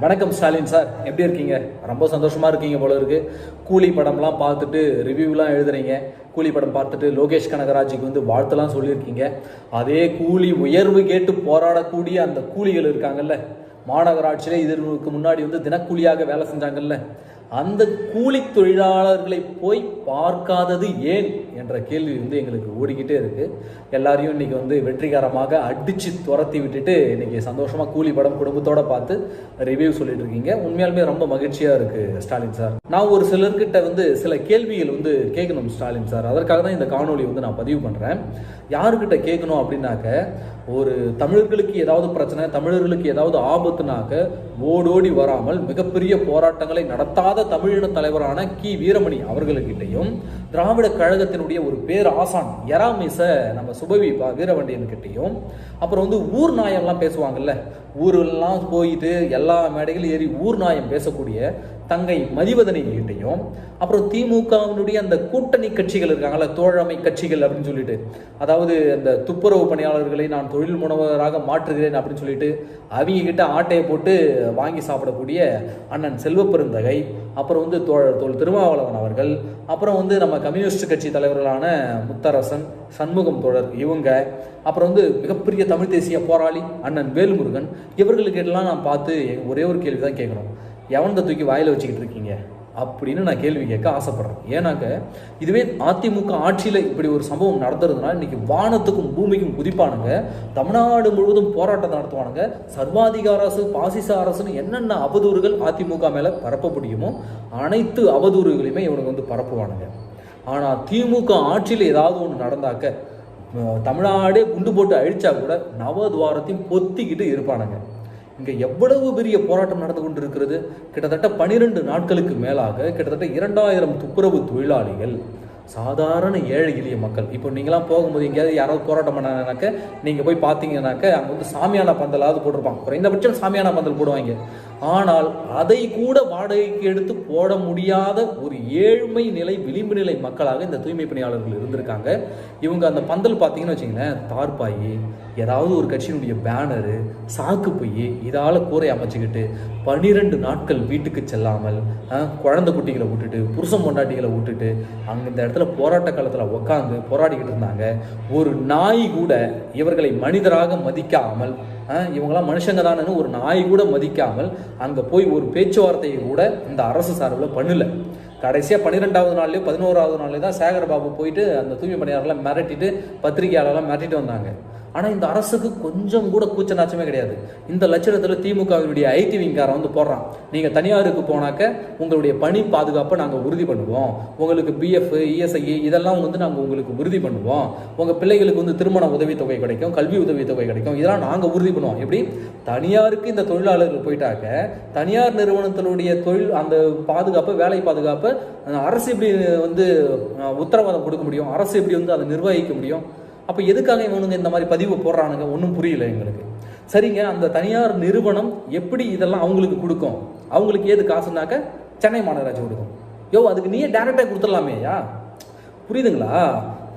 வணக்கம் ஸ்டாலின் சார். எப்படி இருக்கீங்க? ரொம்ப சந்தோஷமாக இருக்கீங்க போல இருக்கு. கூலி படம்லாம் பார்த்துட்டு ரிவ்யூலாம் எழுதுறீங்க. கூலி படம் பார்த்துட்டு லோகேஷ் கனகராஜுக்கு வந்து வாழ்த்துலாம் சொல்லியிருக்கீங்க. அதே கூலி உயர்வு கேட்டு போராடக்கூடிய அந்த கூலிகள் இருக்காங்கல்ல மாநகராட்சியில் இதற்கு முன்னாடி வந்து தினக்கூலியாக வேலை செஞ்சாங்கல்ல அந்த கூலி தொழிலாளர்களை போய் பார்க்காதது ஏன்? என்ற கேள்வி வந்து எங்களுக்கு ஓடிக்கிட்டே இருக்கு. எல்லாரையும் இன்றைக்கி வந்து வெற்றிகரமாக அடிச்சு துரத்தி விட்டுட்டு இன்றைக்கி சந்தோஷமா கூலி படம் குடும்பத்தோட பார்த்து ரிவ்யூ சொல்லிட்டு இருக்கீங்க. உண்மையாலுமே ரொம்ப மகிழ்ச்சியா இருக்கு ஸ்டாலின் சார். நான் ஒரு சிலர்கிட்ட வந்து சில கேள்விகள் வந்து கேட்கணும் ஸ்டாலின் சார். அதற்காக தான் இந்த காணொளி வந்து நான் பதிவு பண்றேன். யாருக்கிட்ட கேட்கணும் அப்படின்னாக்க ஒரு தமிழர்களுக்கு ஏதாவது பிரச்சனை தமிழர்களுக்கு ஏதாவது ஆபத்துனாக்க ஓடோடி வராமல் மிகப்பெரிய போராட்டங்களை நடத்தாத தமிழின தலைவரான கி. வீரமணி அவர்களுக்கிட்டையும் திராவிட கழகத்தினுடைய ஒரு பேர் ஆசான் எராமிச நம்ம சுபவி பா வீரவண்டியன் அப்புறம் வந்து ஊர் நாயம்லாம் பேசுவாங்கல்ல ஊரெல்லாம் போயிட்டு எல்லா மேடைகளும் ஏறி ஊர் நாயம் பேசக்கூடிய தங்கை மதிவதனை கிட்டையும் அப்புறம் திமுகவினுடைய அந்த கூட்டணி கட்சிகள் இருக்காங்கல்ல தோழமை கட்சிகள் அப்படின்னு சொல்லிட்டு. அதாவது அந்த துப்புரவு பணியாளர்களை நான் தொழில் முனைவராக மாற்றுகிறேன் அப்படின்னு சொல்லிட்டு அவங்க கிட்ட ஆட்டையை போட்டு வாங்கி சாப்பிடக்கூடிய அண்ணன் செல்வப்பெருந்தகை அப்புறம் வந்து தோழர் தோல் திருமாவளவன் அவர்கள் அப்புறம் வந்து நம்ம கம்யூனிஸ்ட் கட்சி தலைவர்களான முத்தரசன் சண்முகம் தோழர் இவங்க அப்புறம் வந்து மிகப்பெரிய தமிழ் தேசிய போராளி அண்ணன் வேல்முருகன் இவர்களுக்கெல்லாம் நான் பார்த்து ஒரே ஒரு கேள்வி தான் கேட்கணும். எவனத்தை தூக்கி வாயில் வச்சுக்கிட்டு இருக்கீங்க? அப்படின்னு நான் கேள்வி கேட்க ஆசைப்பட்றேன். ஏன்னாக்க இதுவே அதிமுக ஆட்சியில் இப்படி ஒரு சம்பவம் நடந்துருதுன்னா இன்றைக்கி வானத்துக்கும் பூமிக்கும் குதிப்பானுங்க. தமிழ்நாடு முழுவதும் போராட்டம் நடத்துவானுங்க. சர்வாதிகார அரசு பாசிச அரசுன்னு என்னென்ன அவதூறுகள் அதிமுக மேலே பரப்ப முடியுமோ அனைத்து அவதூறுகளையுமே இவனுக்கு வந்து பரப்புவானுங்க. ஆனால் திமுக ஆட்சியில் ஏதாவது ஒன்று நடந்தாக்க தமிழ்நாடே குண்டு போட்டு அழிச்சா கூட நவதுவாரத்தையும் பொத்திக்கிட்டு இருப்பானுங்க. இங்கே எவ்வளவு பெரிய போராட்டம் நடந்து கொண்டிருக்கிறது? கிட்டத்தட்ட பனிரெண்டு நாட்களுக்கு மேலாக கிட்டத்தட்ட இரண்டாயிரம் துப்புரவு தொழிலாளிகள் சாதாரண ஏழை எளிய மக்கள். இப்போ நீங்களாம் போகும்போது எங்கேயாவது யாராவது போராட்டம் பண்ணாங்கனாக்க நீங்கள் போய் பார்த்தீங்கன்னாக்க அங்கே வந்து சாமியான பந்தலாவது போட்டிருப்பாங்க. குறைந்தபட்சம் சாமியான பந்தல் போடுவாங்க. ஆனால் அதை கூட வாடகைக்கு எடுத்து போட முடியாத ஒரு ஏழ்மை நிலை விளிம்பு நிலை மக்களாக இந்த தூய்மை பணியாளர்கள் இருந்திருக்காங்க. இவங்க அந்த பந்தல் பார்த்தீங்கன்னு வச்சிங்களேன் தார்பாயி ஏதாவது ஒரு கட்சியினுடைய பேனரு சாக்கு போய் இதால் கூரை அமைச்சிக்கிட்டு பனிரெண்டு நாட்கள் வீட்டுக்கு செல்லாமல் குழந்தை குட்டிகளை விட்டுட்டு புருஷன் பொண்டாட்டிகளை விட்டுட்டு அங்கே இந்த இடத்துல போராட்ட காலத்தில் உட்காந்து போராடிக்கிட்டு இருந்தாங்க. ஒரு நாய் கூட இவர்களை மனிதராக மதிக்காமல் இவங்களாம் மனுஷங்க தானேன்னு ஒரு நாய் கூட மதிக்காமல் அங்கே போய் ஒரு பேச்சுவார்த்தையை கூட இந்த அரசு சார்பில் பண்ணல. கடைசியாக பன்னிரெண்டாவது நாள்லேயோ பதினோராவது நாள்லேயோ தான் சேகர் பாபு போயிட்டு அந்த தூய்மை பணியாளர்லாம் மிரட்டிட்டு பத்திரிகையாளர்லாம் மிரட்டிட்டு வந்தாங்க. ஆனால் இந்த அரசுக்கு கொஞ்சம் கூட கூச்ச நாச்சமே கிடையாது. இந்த லட்சணத்தில் திமுகவினுடைய ஐடி விங்காரன் வந்து போடுறான். நீங்கள் தனியாருக்கு போனாக்க உங்களுடைய பணி பாதுகாப்பை நாங்கள் உறுதி பண்ணுவோம். உங்களுக்கு பிஎஃப் இஎஸ்ஐ இதெல்லாம் வந்து நாங்கள் உங்களுக்கு உறுதி பண்ணுவோம். உங்கள் பிள்ளைகளுக்கு வந்து திருமண உதவித்தொகை கிடைக்கும் கல்வி உதவித்தொகை கிடைக்கும். இதெல்லாம் நாங்கள் உறுதி பண்ணுவோம். எப்படி? தனியாருக்கு இந்த தொழிலாளர்கள் போயிட்டாக்க தனியார் நிறுவனத்தினுடைய தொழில் அந்த பாதுகாப்பு வேலை பாதுகாப்பு அரசு எப்படி வந்து உத்தரவாதம் கொடுக்க முடியும்? அரசு எப்படி வந்து அதை நிர்வகிக்க முடியும்? அப்போ எதுக்காக இவனுங்க இந்த மாதிரி பதிவு போடுறானுங்க? ஒன்றும் புரியல எங்களுக்கு. சரிங்க அந்த தனியார் நிறுவனம் எப்படி இதெல்லாம் அவங்களுக்கு கொடுக்கும்? அவங்களுக்கு ஏது காசுனாக்க சென்னை மாநகராட்சி கொடுக்கும். யோ அதுக்கு நீயே டேரெக்டாக கொடுத்துடலாமேயா புரியுதுங்களா?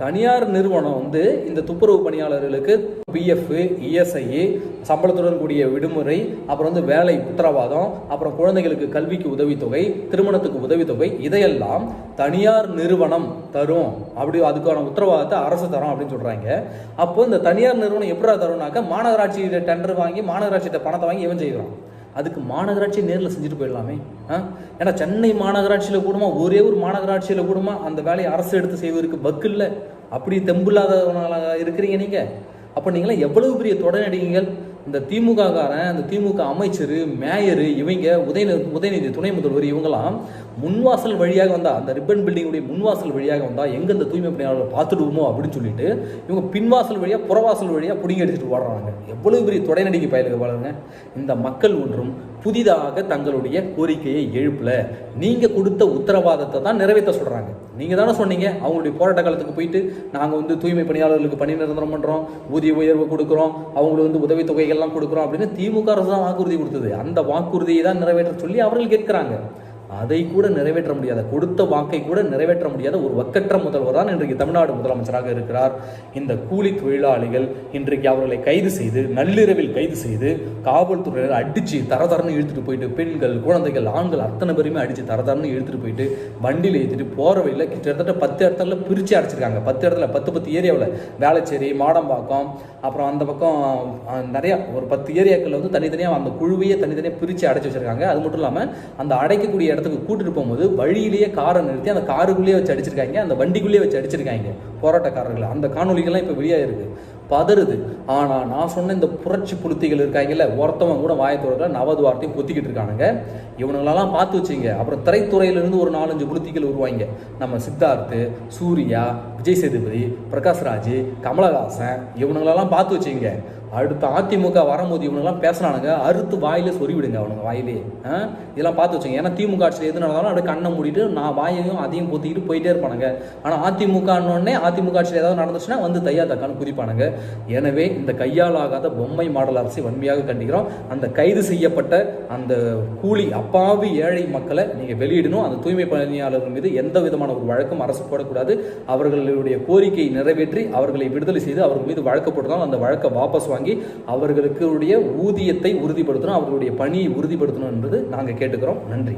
தனியார் நிறுவனம் வந்து இந்த துப்புரவு பணியாளர்களுக்கு பிஎஃப் இஎஸ்ஐ சம்பளத்துடன் கூடிய விடுமுறை அப்புறம் வந்து வேலை உத்தரவாதம் அப்புறம் குழந்தைகளுக்கு கல்விக்கு உதவித்தொகை திருமணத்துக்கு உதவித்தொகை இதையெல்லாம் தனியார் நிறுவனம் தரும். அப்படி அதுக்கான உத்தரவாதத்தை அரசு தரும் அப்படின்னு சொல்றாங்க. அப்போ இந்த தனியார் நிறுவனம் எப்படா தரும்னாக்க மாநகராட்சி டெண்டர் வாங்கி மாநகராட்சியிட்ட பணத்தை வாங்கி இவன் செய்கிறான் அதுக்கு மாநகராட்சி நேரில் செஞ்சுட்டு போயிடலாமே. ஏன்னா சென்னை மாநகராட்சியில் கூடமா ஒரே ஒரு மாநகராட்சியில் கூடமா அந்த வேலையை அரசு எடுத்து செய்வதற்கு பக்கு இல்லை அப்படி தெம்பில்லாதவனாக இருக்கிறீங்க நீங்கள் அப்போ நீங்களாம் எவ்வளவு பெரிய தொடர்நடிகைகள் இந்த திமுக காரன் இந்த திமுக அமைச்சர் மேயர் இவங்க உதயநிதி உதயநிதி துணை முதல்வர் இவங்கெல்லாம் முன்வாசல் வழியாக வந்தா அந்த ரிப்பன் பில்டிங்குடைய முன்வாசல் வழியாக வந்தா எங்க இந்த தூய்மை பணியாளர்கள் பார்த்துடுவோமோ அப்படின்னு சொல்லிட்டு இவங்க பின்வாசல் வழியா புறவாசல் வழியா பிடிங்கி அடிச்சுட்டு ஓடுறாங்க. எவ்வளவு பெரிய தொடர்நடிகை பயிலுக்கு பாருங்க. இந்த மக்கள் ஒன்றும் புதிதாக தங்களுடைய கோரிக்கையை எழுப்பல. நீங்க கொடுத்த உத்தரவாதத்தை தான் நிறைவேற்ற சொல்றாங்க. நீங்க தானே சொன்னீங்க அவங்களுடைய போராட்ட காலத்துக்கு போயிட்டு நாங்க வந்து தூய்மை பணியாளர்களுக்கு பணி நிரந்தரம் பண்றோம் ஊதிய உயர்வு கொடுக்குறோம் அவங்களுக்கு வந்து உதவித்தொகைகள்லாம் கொடுக்குறோம் அப்படின்னு திமுக அரசு தான் வாக்குறுதி கொடுத்தது. அந்த வாக்குறுதியை தான் நிறைவேற்ற சொல்லி அவர்கள் கேட்கிறாங்க. அதை கூட நிறைவேற்ற முடியாத கொடுத்த வாக்கை கூட நிறைவேற்ற முடியாத ஒரு வக்கற்ற முதல்வர் தான் இன்றைக்கு தமிழ்நாடு முதலமைச்சராக இருக்கிறார். இந்த கூலி தொழிலாளிகள் இன்றைக்கு அவர்களை கைது செய்து நள்ளிரவில் கைது செய்து காவல்துறையினர் அடித்து தரதரன்னு இழுத்துட்டு போயிட்டு பெண்கள் குழந்தைகள் ஆண்கள் அத்தனை பேருமே அடித்து தரதரன்னு இழுத்துட்டு போயிட்டு வண்டியில் ஏற்றிட்டு போகிற வழியில் கிட்டத்தட்ட பத்து இடத்துல பிரித்து அடைச்சிருக்காங்க. பத்து இடத்துல பத்து பத்து ஏரியாவில். வேளச்சேரி மாடம்பாக்கம் அப்புறம் அந்த பக்கம் நிறையா ஒரு பத்து ஏரியாக்களில் வந்து தனித்தனியாக அந்த குழுவையே தனித்தனியாக பிரித்து அடைச்சி வச்சுருக்காங்க. அது மட்டும் இல்லாமல் அந்த அடைக்கக்கூடிய இடத்துக்கு கூட்டிட்டு போகும்போது வழியிலேயே காரை நிறுத்தி அந்த காருக்குள்ளேயே வச்சு அடிச்சிருக்காங்க. அந்த வண்டிக்குள்ளேயே வச்சு அடிச்சிருக்காங்க போராட்டக்காரர்களை. அந்த காணொலிகள்லாம் இப்போ வெளியாயிருக்கு பதறுது. ஆனால் நான் சொன்ன இந்த புரட்சி புளுத்திகள் இருக்காங்கல்ல ஒருத்தவன் கூட வாயத்தோட நவது வார்த்தையும் பொத்திக்கிட்டு இருக்கானுங்க. இவனுங்களெல்லாம் பார்த்து வச்சிங்க. அப்புறம் திரைத்துறையிலிருந்து ஒரு நாலஞ்சு புளுத்திகள் உருவாங்க. நம்ம சித்தார்த்து சூர்யா விஜய் சேதுபதி பிரகாஷ்ராஜ் கமலஹாசன் இவனுங்களெல்லாம் பார்த்து வச்சிங்க. அடுத்த அதிமுக வரும்போது இவனுங்களாம் பேசுனானுங்க அறுத்து வாயில சொறி விடுங்க அவனுங்க வாயிலே. இதெல்லாம் பார்த்து வச்சுங்க. ஏன்னா திமுக ஆட்சியில் எது நடந்தாலும் அப்படியே கண்ணை மூடிட்டு நான் வாயையும் அதையும் பொத்திக்கிட்டு போயிட்டே இருப்பானுங்க. ஆனால் அதிமுகன்னொடனே அதிமுக ஆட்சியில் ஏதாவது நடந்துச்சுன்னா வந்து தையா தக்கான்னு குதிப்பானுங்க எனவே இந்த கையாலாகாத பொம்மை மாடல் அரசை வன்மையாக கண்டிக்கிறோம். அந்த கைது செய்யப்பட்ட அந்த கூலி அப்பாவி ஏழை மக்களை நீங்கள் வெளியிடணும். அந்த தூய்மை பணியாளர்கள் மீது எந்த விதமான ஒரு வழக்கம் அரசு போடக்கூடாது. அவர்களுடைய கோரிக்கையை நிறைவேற்றி அவர்களை விடுதலை செய்து அவர்கள் மீது வழக்கு போட்டதால் அந்த வழக்கை வாபஸ் வாங்கி அவர்களுக்கு ஊதியத்தை உறுதிப்படுத்தணும் அவர்களுடைய பணியை உறுதிப்படுத்தணும் என்பது நாங்கள் கேட்டுக்கிறோம். நன்றி.